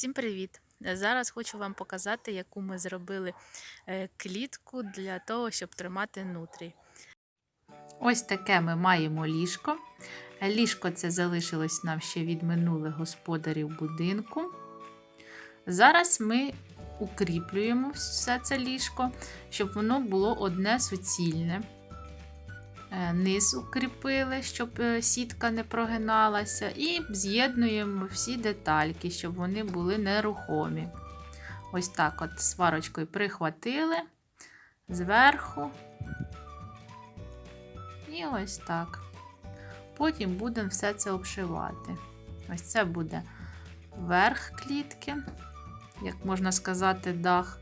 Всім привіт! Зараз хочу вам показати, яку ми зробили е, клітку для того, щоб тримати нутрій. Ось таке ми маємо ліжко. Ліжко це залишилось нам ще від минулих господарів будинку. Зараз ми укріплюємо все це ліжко, щоб воно було одне суцільне. Е, Низ укріпили, щоб е, сітка не прогиналася, і з'єднуємо всі детальки, щоб вони були нерухомі. Ось так от сварочкою прихватили зверху. І ось так. Потім будемо все це обшивати. Ось це буде верх клітки, як можна сказати, дах.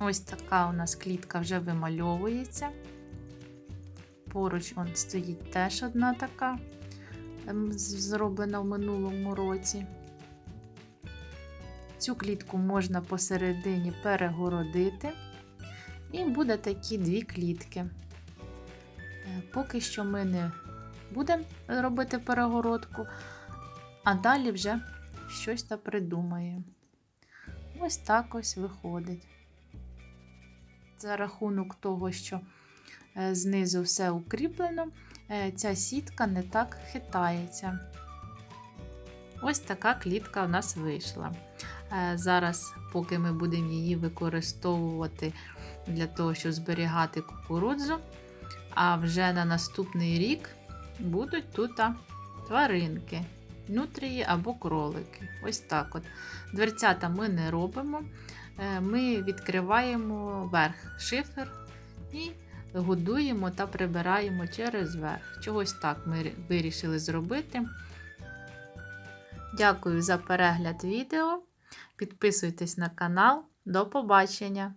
Ось така у нас клітка вже вимальовується. Поруч он стоїть теж одна така, ем, зроблена в минулому році. Цю клітку можна посередині перегородити, і буде такі дві клітки. Е, Поки що ми не будемо робити перегородку, а далі вже щось та придумаємо. Ось так ось виходить за рахунок того, що е, знизу все укріплено, е, ця сітка не так хитається. Ось така клітка у нас вийшла. Е, Зараз, поки ми будемо її використовувати для того, щоб зберігати кукурудзу, а вже на наступний рік будуть тут тваринки, нутрії або кролики. Ось так от. Дверцята ми не робимо. Е, ми відкриваємо верх шифер і годуємо та прибираємо через верх. Чогось так ми вирішили зробити. Дякую за перегляд відео. Підписуйтесь на канал. До побачення!